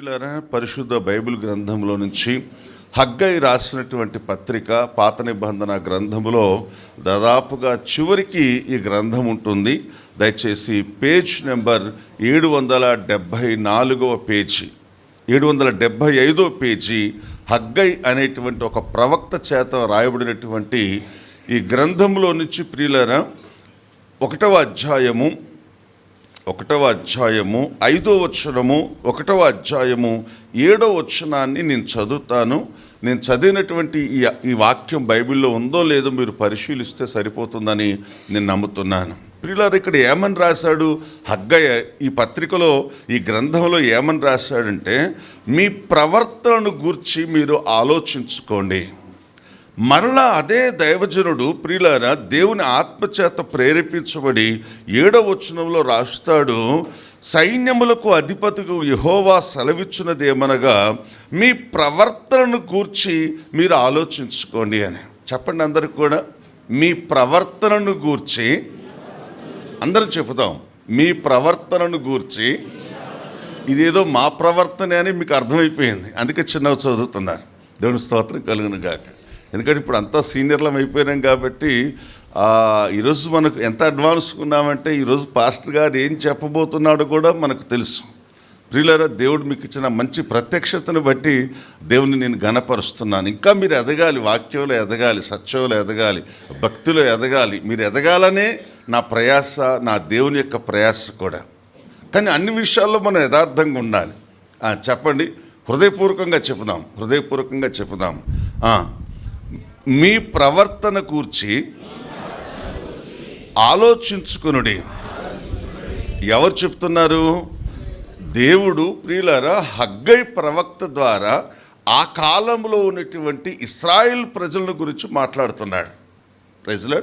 ప్రియులారా పరిశుద్ధ బైబిల్ గ్రంథంలో నుంచి హగ్గై రాసినటువంటి పత్రిక పాత నిబంధన గ్రంథములో దాదాపుగా చివరికి ఈ గ్రంథం ఉంటుంది. దయచేసి పేజ్ నెంబర్ ఏడు వందల డెబ్భై నాలుగవ పేజీ ఏడు వందల డెబ్భై ఐదో పేజీ హగ్గై అనేటువంటి ఒక ప్రవక్త చేత రాయబడినటువంటి ఈ గ్రంథంలో నుంచి ప్రియులరా ఒకటవ అధ్యాయము ఒకటవ అధ్యాయము ఐదో వచనము ఒకటవ అధ్యాయము ఏడో వచనాన్ని నేను చదువుతాను. నేను చదివినటువంటి ఈ ఈ వాక్యం బైబిల్లో ఉందో లేదో మీరు పరిశీలిస్తే సరిపోతుందని నేను నమ్ముతున్నాను. ప్రియులారు ఇక్కడ ఏమని రాశాడు? హగ్గయ్య ఈ పత్రికలో ఈ గ్రంథంలో ఏమని రాశాడంటే మీ ప్రవర్తనను గూర్చి మీరు ఆలోచించుకోండి. మరలా అదే దైవజనుడు ప్రియులారా దేవుని ఆత్మచేత ప్రేరేపించబడి ఏడవ వచనంలో రాస్తాడు సైన్యములకు అధిపతికు యహోవా సెలవిచ్చినదేమనగా మీ ప్రవర్తనను గూర్చి మీరు ఆలోచించుకోండి అని. చెప్పండి అందరికి కూడా మీ ప్రవర్తనను గూర్చి అందరం చెబుతాం మీ ప్రవర్తనను గూర్చి ఇదేదో మా ప్రవర్తనే అని మీకు అర్థమైపోయింది అందుకే చిన్నవి చదువుతున్నారు. దేవుని స్తోత్రం కలుగును గాక. ఎందుకంటే ఇప్పుడు అంతా సీనియర్లం అయిపోయినాం కాబట్టి ఈరోజు మనకు ఎంత అడ్వాన్స్ ఉన్నామంటే ఈరోజు పాస్టర్ గారు ఏం చెప్పబోతున్నాడో కూడా మనకు తెలుసు. ప్రియులరా దేవుడు మీకు ఇచ్చిన మంచి ప్రత్యక్షతను బట్టి దేవుని నేను గనపరుస్తున్నాను ఇంకా మీరు ఎదగాలి వాక్యంలో ఎదగాలి సత్యంలో ఎదగాలి భక్తిలో ఎదగాలి మీరు ఎదగాలనే నా ప్రయాస నా దేవుని యొక్క ప్రయాస కూడా. కానీ అన్ని విషయాల్లో మనం యథార్థంగా ఉండాలి. చెప్పండి. హృదయపూర్వకంగా చెప్పుదాం హృదయపూర్వకంగా చెప్పుదాం మీ ప్రవర్తన కూర్చి ఆలోచించుకునుడి. ఎవరు చెప్తున్నారు? దేవుడు ప్రియులారా హగ్గై ప్రవక్త ద్వారా ఆ కాలంలో ఉన్నటువంటి ఇస్రాయిల్ ప్రజలను గురించి మాట్లాడుతున్నాడు. ప్రజలు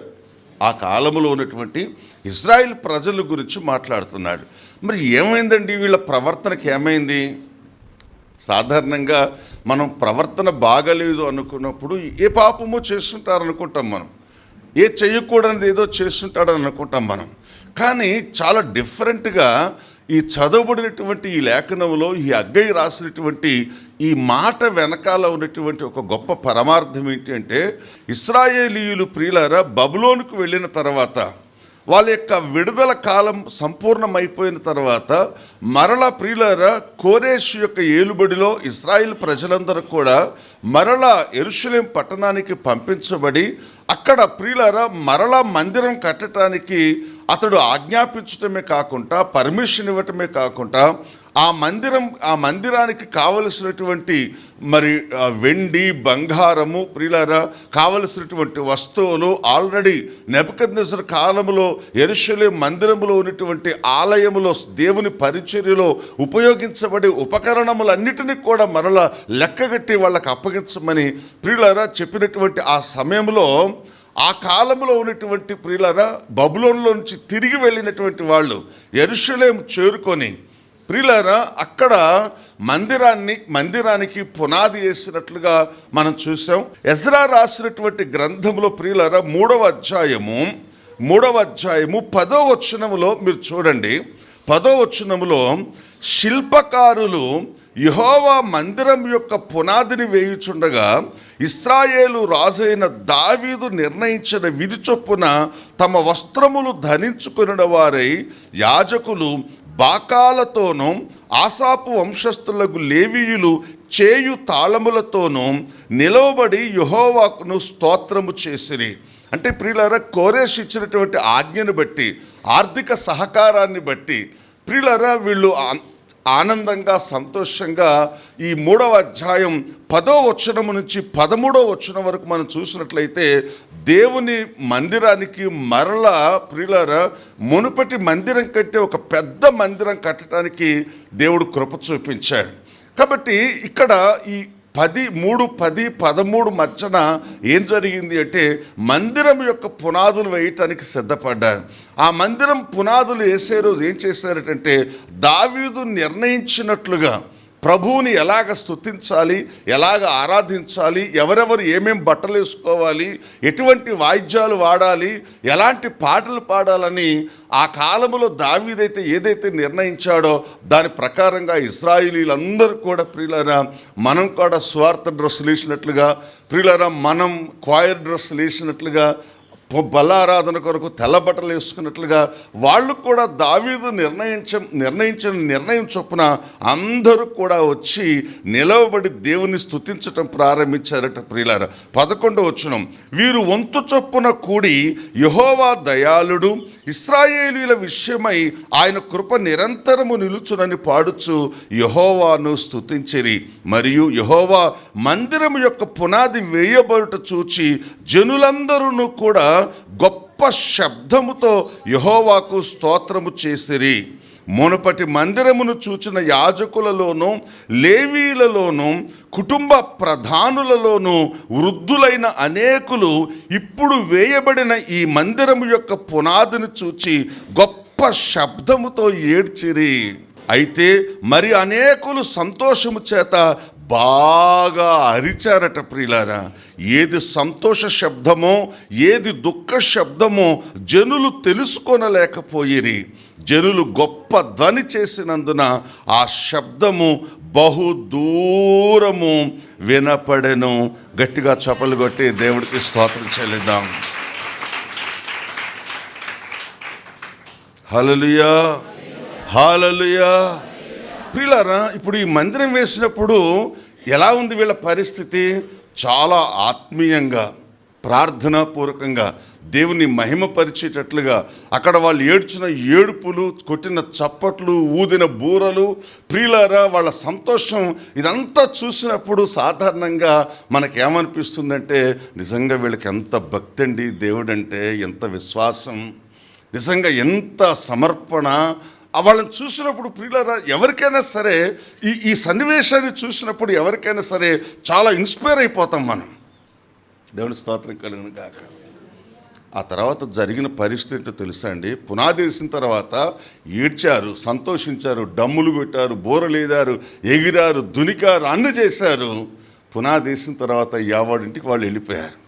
ఆ కాలంలో ఉన్నటువంటి ఇజ్రాయిల్ ప్రజల గురించి మాట్లాడుతున్నాడు. మరి ఏమైందండి వీళ్ళ ప్రవర్తనకి ఏమైంది? సాధారణంగా మనం ప్రవర్తన బాగలేదు అనుకున్నప్పుడు ఏ పాపమో చేస్తుంటారు అనుకుంటాం మనం. ఏ చేయకూడనిది ఏదో చేస్తుంటాడని అనుకుంటాం మనం. కానీ చాలా డిఫరెంట్గా ఈ చదవబడినటువంటి ఈ లేఖనంలో ఈ అగ్గయ్య రాసినటువంటి ఈ మాట వెనకాల ఉన్నటువంటి ఒక గొప్ప పరమార్థం ఏంటి అంటే ఇస్రాయేలీయులు ప్రియులారా బబులోనుకు వెళ్ళిన తర్వాత వాళ్ళ యొక్క విడుదల కాలం సంపూర్ణమైపోయిన తర్వాత మరల ప్రియులారా కోరేష్ యొక్క ఏలుబడిలో ఇస్రాయిల్ ప్రజలందరూ కూడా మరల ఎరుషులేం పట్టణానికి పంపించబడి అక్కడ ప్రియులారా మరల మందిరం కట్టడానికి అతడు ఆజ్ఞాపించటమే కాకుండా పర్మిషన్ ఇవ్వటమే కాకుండా ఆ మందిరం ఆ మందిరానికి కావలసినటువంటి మరి వెండి బంగారము ప్రియులారా కావలసినటువంటి వస్తువులు ఆల్రెడీ నెపకద్నెసర్ కాలంలో ఎరుషలే మందిరంలో ఉన్నటువంటి ఆలయములో దేవుని పరిచర్యలో ఉపయోగించబడే ఉపకరణములన్నిటినీ కూడా మరల లెక్కగట్టి వాళ్ళకి అప్పగించమని ప్రియులారా చెప్పినటువంటి ఆ సమయంలో ఆ కాలంలో ఉన్నటువంటి ప్రియులారా బబులోన్లో నుంచి తిరిగి వెళ్ళినటువంటి వాళ్ళు ఎరుషలేం చేరుకొని ప్రియులారా అక్కడ మందిరాన్ని మందిరానికి పునాది వేసినట్లుగా మనం చూసాం. ఎజ్రా రాసినటువంటి గ్రంథంలో ప్రియులరా మూడవ అధ్యాయము మూడవ అధ్యాయము పదో వచనములో మీరు చూడండి. పదో వచనములో శిల్పకారులు యహోవా మందిరం యొక్క పునాదిని వేయుచుండగా ఇస్రాయేలు రాజైన దావీదు నిర్ణయించిన విధి చొప్పున తమ వస్త్రములు ధరించుకున్న వారై యాజకులు బాకాలతోనూ ఆసాపు వంశస్థులకు లేవీయులు చేయు తాళములతోనూ నిలవబడి యుహోవాకును స్తోత్రము చేసిరి. అంటే ప్రియులారా కోరేష్ ఇచ్చినటువంటి ఆజ్ఞను బట్టి ఆర్థిక సహకారాన్ని బట్టి ప్రియులారా వీళ్ళు ఆనందంగా సంతోషంగా ఈ మూడవ అధ్యాయం పదో వచనము నుంచి పదమూడవ వచనం వరకు మనం చూసినట్లయితే దేవుని మందిరానికి మరల ప్రియులర మునుపటి మందిరం కట్టే ఒక పెద్ద మందిరం కట్టడానికి దేవుడు కృప చూపించాడు. కాబట్టి ఇక్కడ ఈ పది మూడు పది పదమూడు మధ్యన ఏం జరిగింది అంటే మందిరం యొక్క పునాదులు వేయటానికి సిద్ధపడ్డారు ఆ మందిరం పునాదులు వేసే రోజు ఏం చేశారంటే దావీదు నిర్ణయించినట్లుగా ప్రభువుని ఎలాగ స్థుతించాలి ఎలాగ ఆరాధించాలి ఎవరెవరు ఏమేం బట్టలు వేసుకోవాలి ఎటువంటి వాయిద్యాలు వాడాలి ఎలాంటి పాటలు పాడాలని ఆ కాలంలో దావీదైతే ఏదైతే నిర్ణయించాడో దాని ప్రకారంగా ఇస్రాయిలీలందరూ కూడా ప్రియులరా మనం కూడా స్వార్థ డ్రెస్సులు వేసినట్లుగా ప్రియులరా మనం క్వాయర్ డ్రెస్సులు వేసినట్లుగా బలారాధన కొరకు తెల్లబట్టలు వేసుకున్నట్లుగా వాళ్ళు కూడా దావీదు నిర్ణయించ నిర్ణయించిన నిర్ణయం చొప్పున అందరూ కూడా వచ్చి నిలవబడి దేవుని స్థుతించటం ప్రారంభించారట ప్రియులార. పదకొండు వచ్చునం వీరు వంతు చొప్పున కూడి యహోవా దయాళుడు ఇస్రాయేలీల విషయమై ఆయన కృప నిరంతరము నిలుచునని పాడుచు యహోవాను స్థుతించిరి మరియు యహోవా మందిరం యొక్క పునాది వేయబడుట చూచి జనులందరూ కూడా గొప్ప శబ్దముతో యహోవాకు స్తోత్రము చేసిరి. మునుపటి మందిరమును చూచిన యాజకులలోనూ లేవీలలోనూ కుటుంబ ప్రధానులలోనూ వృద్ధులైన అనేకులు ఇప్పుడు వేయబడిన ఈ మందిరము యొక్క పునాదిని చూచి గొప్ప శబ్దముతో ఏడ్చిరి. అయితే మరి అనేకులు సంతోషము చేత బాగా అరిచారట ప్రియులారా. ఏది సంతోష శబ్దమో ఏది దుఃఖ శబ్దమో జనులు తెలుసుకొనలేకపోయిరి. జనులు గొప్ప ధ్వని చేసినందున ఆ శబ్దము బహు దూరము వినపడెను. గట్టిగా చపలు కొట్టి దేవుడికి స్తోత్రం చెల్లిద్దాం. హలలుయా హాలలుయా ప్రియులారా ఇప్పుడు ఈ మందిరం వేసినప్పుడు ఎలా ఉంది వీళ్ళ పరిస్థితి? చాలా ఆత్మీయంగా ప్రార్థనాపూర్వకంగా దేవుని మహిమపరిచేటట్లుగా. అక్కడ వాళ్ళు ఏడ్చిన ఏడుపులు కొట్టిన చప్పట్లు ఊదిన బూరలు ప్రియులారా వాళ్ళ సంతోషం ఇదంతా చూసినప్పుడు సాధారణంగా మనకేమనిపిస్తుందంటే నిజంగా వీళ్ళకి ఎంత భక్తి అండి దేవుడంటే ఎంత విశ్వాసం. నిజంగా ఎంత సమర్పణ వాళ్ళని చూసినప్పుడు ప్రియులరా ఎవరికైనా సరే ఈ ఈ సన్నివేశాన్ని చూసినప్పుడు ఎవరికైనా సరే చాలా ఇన్స్పైర్ అయిపోతాం మనం. దేవుని స్తోత్రం కలిగిన కాక ఆ తర్వాత జరిగిన పరిస్థితి ఏంటో తెలుసా అండి? పునాది వేసిన తర్వాత ఏడ్చారు సంతోషించారు డమ్ములు కొట్టారు బోరలేదారు ఎగిరారు దునికారు అన్ని చేశారు. పునాది వేసిన తర్వాత ఎవడింటికి వాళ్ళు వెళ్ళిపోయారు.